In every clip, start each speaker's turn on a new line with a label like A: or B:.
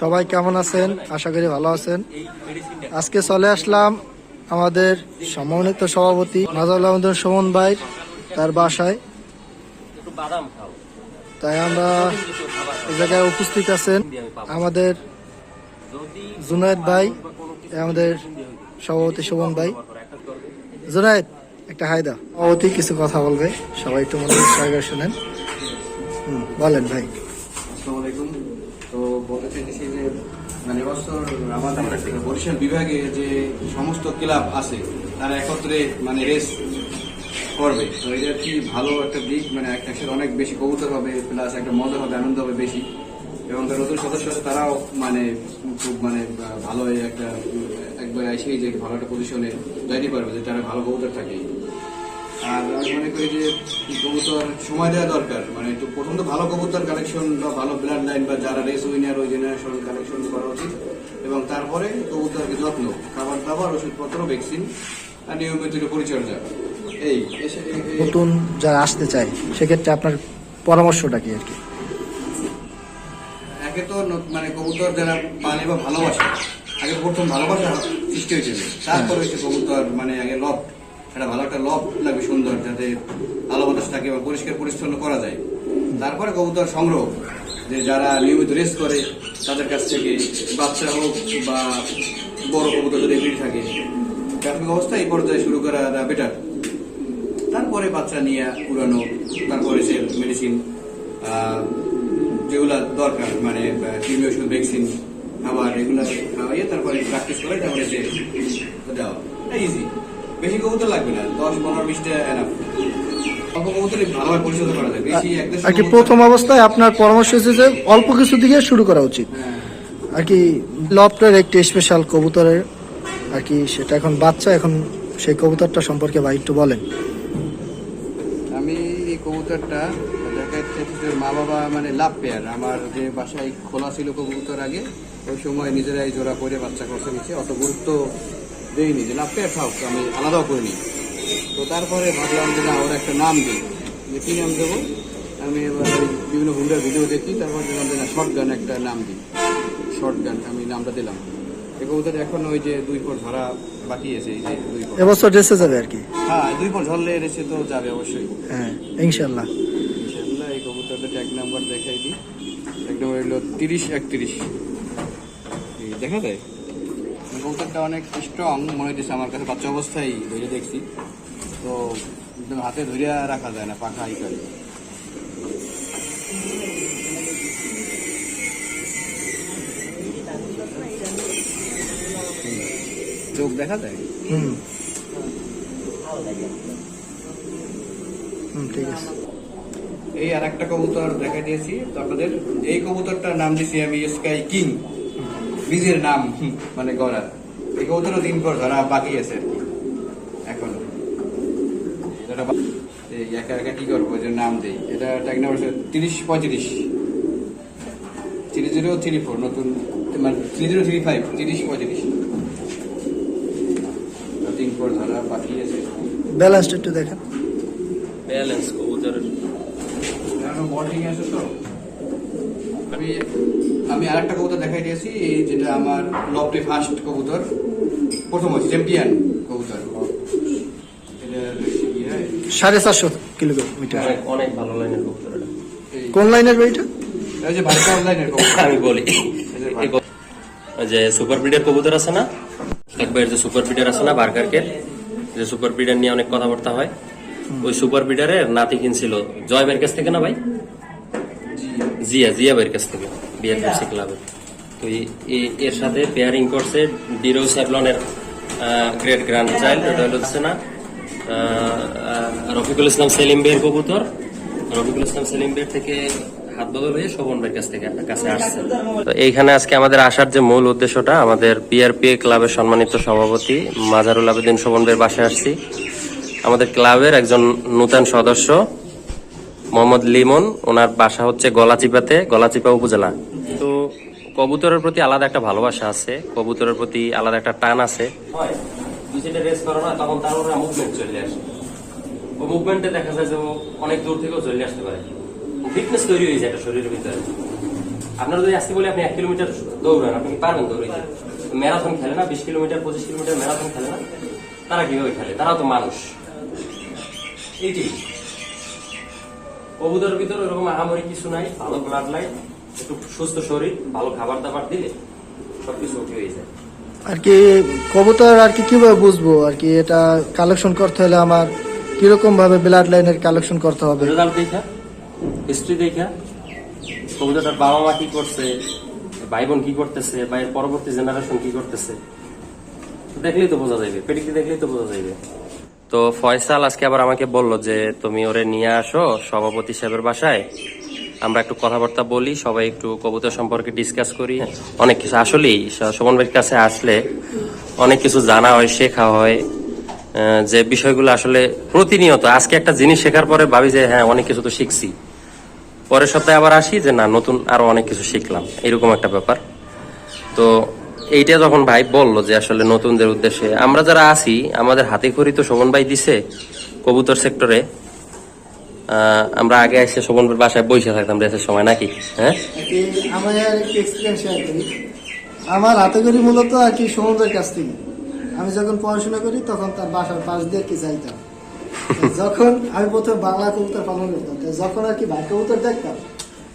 A: সবাই কেমন আছেন? আশা করি ভালো আছেন। আজকে চলে আসলাম আমাদের সম্মানিত সভাপতি আহমদ সুমন ভাই তার বাসায়। তাই আমরা এই জায়গায় উপস্থিত আছেন আমাদের
B: যদি
A: জুনায়েদ ভাই, আমাদের সভাপতি সুমন ভাই। জুনায়েদ একটা হাই দাও সভাপতি কিছু কথা বলবে। সবাই একটু মনে সহকারে শুনেন। হুম, বলেন ভাই।
C: আসসালামু আলাইকুম। তো বলতে চাইতেছি যে মানে এবছর আমাদের বিভাগে যে সমস্ত ক্লাব আছে তারা একত্রে মানে রেস করবে। তো এটা কি ভালো একটা দিক? মানে এক- একসাথে অনেক বেশি কবুতর হবে প্লাস একটা মজা হবে আনন্দ হবে বেশি। এবং নতুন সদস্য তারাও মানে খুব মানে ভালো একটা একবার এসেই যে ভালো একটা পজিশনে যাইতে পারবে যে তারা ভালো কবুতর থাকে। আর আমি মনে করি যে কবুতর সময় দেওয়া দরকার। মানে একটু প্রথম তো ভালো কবুতর কালেকশন বা ভালো ব্লাড লাইন বা যারা রেস উইনার ওই জেনারেশন কালেকশন করা উচিত। এবং তারপরে কবুতরকে যত্ন খাবার দাবার ওষুধপত্র ভ্যাকসিন আর নিয়মিত পরিচর্যা। এই
A: নতুন যারা আসতে চায় সেক্ষেত্রে আপনার পরামর্শটা কি আর কি?
C: একে তো মানে কবুতর যারা পালে বা ভালোবাসে আগে প্রথম ভালোবাসা সৃষ্টি হয়েছিল তারপরে হচ্ছে কবুতর মানে আগে লব একটা ভালো একটা লব লাগবে, সুন্দর, যাতে আলো বাতাস থাকে বা পরিষ্কার পরিচ্ছন্ন করা যায়। তারপরে কবুতর সংগ্রহ, যে যারা নিয়মিত রেস করে, তাদের কাছ থেকে বাচ্চা হোক বা বড় কবুতর যদি ব্রিড থাকে প্রাথমিক অবস্থা এই পর্যায়ে শুরু করা বেটার তারপরে বাচ্চা নিয়ে উড়ানো তারপরে সে মেডিসিন যেগুলা দরকার মানে কৃমি ওষুধ ভ্যাকসিন খাবার এগুলো খাওয়াইয়ে তারপরে প্র্যাকটিস করে তারপরে সে দেওয়া ইজি বেশি কবুতর লাগবে না দশ পনেরো বিশটা এনাফ
A: আর কি প্রথম অবস্থায় আপনার পরামর্শ হচ্ছে যে অল্প কিছু দিকে শুরু করা উচিত।
C: হ্যাঁ।
A: আর কি লফটের একটি স্পেশাল কবুতরের আর কি সেটা এখন বাচ্চা এখন সেই কবুতরটা সম্পর্কে ভাই একটু বলেন।
C: আমি এই কবুতরটা মা বাবা মানে লাভ পেয়ার। আমার যে বাসায় খোলা ছিল কবুতর আগে ওই সময় নিজেরাই জোড়া করে বাচ্চা করতে নিচ্ছে। অত গুরুত্ব দেইনি যে লাভ পেয়ার থাক আমি আলাদাও করিনি। তো তারপরে ভাবলাম যে না ওর একটা নাম দিই। যে কী নাম দেবো? আমি এবার বিভিন্ন হুন্ডার ভিডিও দেখি তারপর দেখলাম যে না শর্ট গান একটা নাম দিই। শর্ট গান আমি নামটা দিলাম। কবুতর এখন ওই যে দুই পর ধরা বাকি আছে এই যে দুই পর
A: এবছর ড্রেসে যাবে আর কি?
C: হ্যাঁ দুই পর ঝরলে এসে তো যাবে অবশ্যই।
A: হ্যাঁ ইনশাল্লাহ।
C: কবুতরটা ট্যাগ নাম্বার দেখাই দিই। ট্যাগ নাম্বার হলো তিরিশ একত্রিশ। দেখা যায়? কবুতরটা অনেক স্ট্রং মনে হচ্ছে আমার কাছে বাচ্চা অবস্থায় ধরে দেখছি। তো একদম হাতে ধরে রাখা যায় না, পাখা ই করে। চোখ দেখা যায়?
A: হুম। হুম, ঠিক আছে।
C: এই আর একটা কবুতর দেখা দিয়েছি। তো আপনাদের এই কবুতরটার নাম দিয়েছি আমি স্কাই কিং নিজের নাম হুম, মানে গড়া এই কবুতরও দিন পর ধরা বাকি আছে। আর কি এখনও এই একা একা কি করব? যে নাম দেই। এটা ট্যাগ নাম্বার তিরিশ পঁয়ত্রিশ। থ্রি জিরো থ্রি ফোর নতুন মানে থ্রি জিরো থ্রি ফাইভ তিরিশ পঁয়ত্রিশ। দিন পর ধরা বাকি আছে।
A: ব্যালেন্সটা একটু দেখেন।
B: ব্যালেন্স কবুতরের।
C: আছে তো। আমি আমি আরেকটা কবুতর দেখাই দিয়েছি এই যেটা আমার লবটে ফার্স্ট কবুতর। প্রথম হচ্ছে চ্যাম্পিয়ন কবুতর।
A: সাড়ে চারশো কিলোমিটার।
B: অনেক অনেক ভালো লাইনের কবুতর
A: কোন লাইনের বইটা
C: কবুতর?
B: আমি বলি। ওই যে সুপার ব্রিডের কবুতর আছে না? একবার যে সুপার ব্রিডার আছে না বার্গারকে যে সুপার ব্রিডার নিয়ে অনেক কথাবার্তা হয়। ওই সুপার ব্রিডারের নাতি কিনছিল। জয় ভাইয়ের কাছ থেকে না ভাই? জিয়া জিয়া ভাইয়ের কাছ থেকে বিএফএফসি ক্লাবে। তো এর সাথে পেয়ারিং করছে ডিরো স্যাভলনের গ্রেট গ্র্যান্ড চাইল্ড ওটা হলো হচ্ছে না রফিকুল ইসলাম সেলিম বের কবুতর। রফিকুল ইসলাম সেলিম বের থেকে হাত বদল হয়ে শোভন ভাইয়ের কাছ থেকে কাছে আসছে। তো এইখানে আজকে আমাদের আসার যে মূল উদ্দেশ্যটা আমাদের পিআরপিএ ক্লাবের সম্মানিত সভাপতি মাজারুল আবেদিন শোভন ভাইয়ের বাসায় আসছি। আমাদের ক্লাবের একজন নূতন সদস্য, মোহাম্মদ লিমন। ওনার বাসা হচ্ছে গলাচিপাতে, গলাচিপা উপজেলা। তো কবুতরের প্রতি আলাদা একটা ভালোবাসা আছে, কবুতরের প্রতি আলাদা একটা টান আছে। তারা কীভাবে খেলে? তারাও তো মানুষ। এইটি। কবুতর ভিতরে ওরকম আহামরি কিছু নাই ভালো ব্লাড লাইন একটু সুস্থ শরীর ভালো খাবার দাবার দিলে সবকিছু ওকে হয়ে যায়।
A: আর কি কবুতর আর কি কীভাবে বুঝব? আর কি এটা কালেকশন করতে হলে আমার কীরকম ভাবে ব্লাড লাইনের কালেকশন করতে হবে?
B: রেজাল্ট দেখা হিস্ট্রি দেখা কবুতরটার বাবা মা কি করছে ভাই বোন কি করতেছে বা এর পরবর্তী জেনারেশন কি করতেছে দেখলেই তো বোঝা যাবে পেডিগ্রি দেখলেই তো বোঝা যাবে তো ফয়সাল আজকে আবার আমাকে বলল যে, তুমি ওরে নিয়ে আসো, সভাপতি সাহেবের বাসায়। আমরা একটু কথাবার্তা বলি, সবাই একটু কবুতর সম্পর্কে ডিসকাস করি। অনেক কিছু, আসলেই, স- শোভন ভাইয়ের কাছে আসলে অনেক কিছু জানা হয়, শেখা হয়। যে বিষয়গুলো আসলে প্রতিনিয়ত, আজকে একটা জিনিস শেখার পরে ভাবি যে হ্যাঁ অনেক কিছু তো শিখছি। পরের সপ্তাহে আবার আসি যে, না, নতুন আরও অনেক কিছু শিখলাম। এরকম একটা ব্যাপার। তো এইটা যখন ভাই বলল যে আসলে নতুনদের উদ্দেশ্যে আমরা যারা আছি আমাদের হাতে খড়ি তো শোভন ভাই দিছে কবুতর সেক্টরে আমরা আগে এসে শোভন ভাইয়ের বাসায় বসে থাকতাম রেসের সময় নাকি? হ্যাঁ?
A: আমার হাতে করি মূলত আর কি সমুদ্রের কাছ থেকে। আমি যখন পড়াশোনা করি তখন তার বাসার পাশ দিয়ে কি যাইতাম। যখন আমি প্রথমে বাংলা কবুতর পালন করতাম যখন আর কি ভাই কবুতর দেখতাম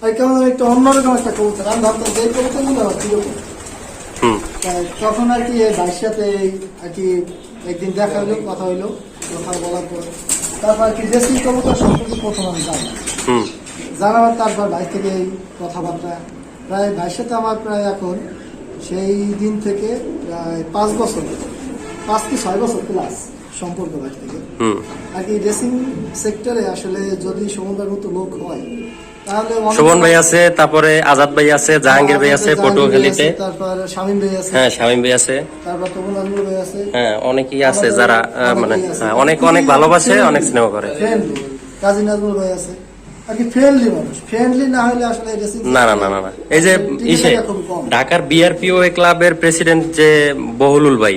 A: আর কেমন একটা অন্যরকম একটা কবুতর। আমি ভাবতাম যে এই কবুতরগুলো আমার তখন আর কি ভাইয়ের সাথে আর কি একদিন দেখা কথা হইল কথা বলার পর। তারপর আর কি দেশি কবুতর সম্পর্কে প্রথম আমি জানি। জানাবার তারপর ভাই থেকে কথাবার্তা। প্রায় ভাইয়ের সাথে আমার প্রায় এখন সেই দিন থেকে প্রায় পাঁচ বছর পাঁচ কি ছয় বছর প্লাস সম্পর্ক ভাই থেকে। আর কি রেসিং সেক্টরে আসলে যদি সমুদ্রের মতো লোক হয়
B: শোভন ভাই আছে তারপরে আজাদ ভাই আছে জাহাঙ্গীর ভাই আছে পটুয়াখালীতে হ্যাঁ শামীম ভাই আছে। হ্যাঁ অনেকেই আছে যারা মানে হ্যাঁ, অনেক অনেক ভালোবাসে অনেক স্নেহ করে।
A: কাজী নাজমুল ভাই আছে। না
B: না না না এই যে ঢাকার বিআরপিও ক্লাবের প্রেসিডেন্ট যে বহুলুল ভাই।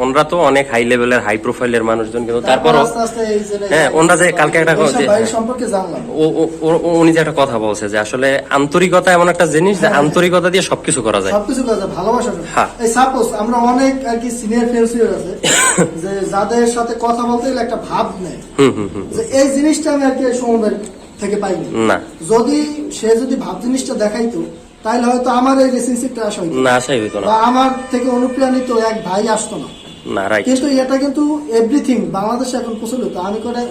B: ওনরা তো অনেক হাই লেভেলের হাই প্রোফাইলের মানুষজন কিন্তু
A: তারপর
B: তারপরও হ্যাঁ, ওনারা যে কালকে একটা
A: এইসব
B: যে-
A: ভাইয়ের সম্পর্কে জানলাম।
B: ও- ও- ও- ও- উনি যে একটা কথা বলছে যে আসলে আন্তরিকতা এমন একটা জিনিস যে আন্তরিকতা দিয়ে সবকিছু করা যায়।
A: সবকিছু কাজ ভালোবাসা
B: হ্যাঁ।
A: এই সাপোজ আমরা অনেক আর কি সিনিয়র আছে যে যাদের সাথে কথা বলতে গেলে একটা ভাব নেই।
B: হুম হুম হুম।
A: যে এই জিনিসটা আমি আর কি সমুদ্রের থেকে পাইনি।
B: না।
A: যদি সে যদি ভাব জিনিসটা দেখাইতো তাহলে হয়তো আমার এই রিলেশনশিপটা আসা হইতো।
B: না আশাই হইতো না।
A: বা আমার থেকে অনুপ্রাণিত এক ভাই আসতো না।
B: না রাইট
A: কিন্তু এটা কিন্তু এভরিথিং বাংলাদেশে এখন প্রচলিত। আমি করে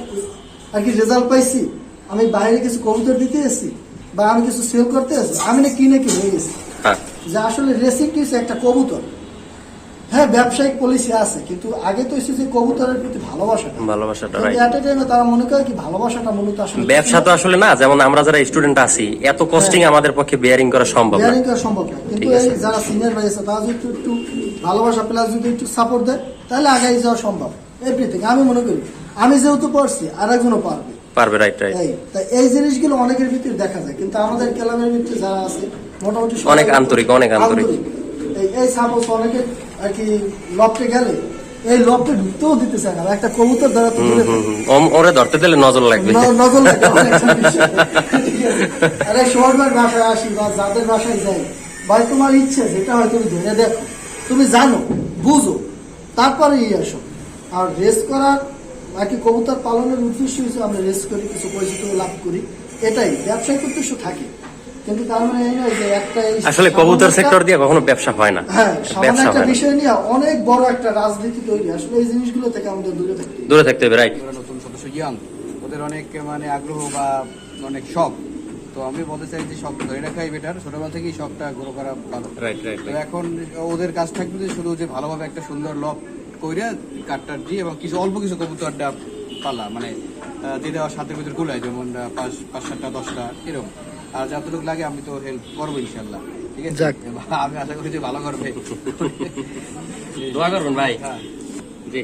A: আর কি রেজাল্ট পাইছি? আমি বাইরে কিছু কবুতর দিতে এসেছি বা আমি কিছু সেল করতে এসেছি আমি না কিনে কিনে এসেছি গেছি।
B: হ্যাঁ।
A: যে আসলে রেসিপিস একটা কবুতর। হ্যাঁ ব্যবসায়িক পলিসি আছে কিন্তু আগে তো এসেছে কবুতরের প্রতি ভালোবাসাটা।
B: ভালোবাসাটা রাইট
A: তারা মনে করে কি ভালোবাসাটা মূলত আসলে
B: ব্যবসা তো আসলে না যেমন আমরা যারা স্টুডেন্ট আছি এত কস্টিং আমাদের পক্ষে বেয়ারিং করা সম্ভব না।
A: বেয়ারিং করা সম্ভব না। কিন্তু এই যারা সিনিয়র ভাই আছে তারা যদি একটু ভালোবাসা প্লাস যদি একটু সাপোর্ট দেয় তাহলে আগাই যাওয়া সম্ভব। এভরিথিং আমি মনে করি আমি যেহেতু পড়ছি আর একজনও পারবে।
B: পারবে রাইট রাইট
A: এই তা এই জিনিসগুলো অনেকের ভিতরে দেখা যায় কিন্তু আমাদের ক্লাবের ভিতরে যারা আছে মোটামুটি
B: অনেক আন্তরিক, অনেক আন্তরিক।
A: এই সাপোজ অনেকে আর কি লফটে গেলে এই লফটে ঢুকতেও দিতে চায় না। একটা কবুতর দ্বারা তো
B: ওরে ধরতে দিলে নজর লাগবে।
A: নজর লাগে অনেক জিনিসে। আরে শহরবার বাসায় আসি বা যাদের বাসায় যাই। ভাই তোমার ইচ্ছে যেটা হয় তুমি ধরে দেখো। তুমি জানো বুঝো। তারপরে এই আসো। আর রেস করার বাকি কবুতর পালনের উদ্দেশ্য হিসেবে আমরা রেস করি কিছু পরিচিত লাভ করি। এটাই ব্যবসায়িক উদ্দেশ্য থাকে। কিন্তু তার মানে এই নয় যে একটা
B: আসলে কবুতর সেক্টর দিয়ে কখনো ব্যবসা হয় না।
A: হ্যাঁ সামান্য
B: ব্যবসা
A: একটা
B: হয়
A: বিষয় নিয়ে অনেক বড় একটা রাজনীতি তৈরি। আসলে এই জিনিসগুলো থেকে আমাদের দূরে থাকতে
B: দূরে থাকতে হবে রাইট
C: নতুন সদস্য ইয়াং ওদের অনেক মানে আগ্রহ বা অনেক শখ। তো আমি বলতে চাই যে শখ ধরে রাখাই বেটার ছোটবেলা থেকেই শখটা গ্রো করা ভালো।
B: রাইট রাইট
C: তো এখন ওদের কাজ থাকবে যে শুধু যে ভালোভাবে একটা সুন্দর লক কইরা কাঠটা দিয়ে এবং কিছু অল্প কিছু কবুতর কবুতরটা পালা মানে আহ, যে দেওয়ার সাথে ভিতরে কুলায় যেমন পাঁচ পাঁচ সাতটা দশটা এরকম। আর যতটুকু লাগে আমি তো হেল্প করব ইনশাল্লাহ ঠিক আছে? আমি আশা করি যে ভালো করবে।
B: দোয়া করবেন ভাই।
C: হ্যাঁ।
B: জি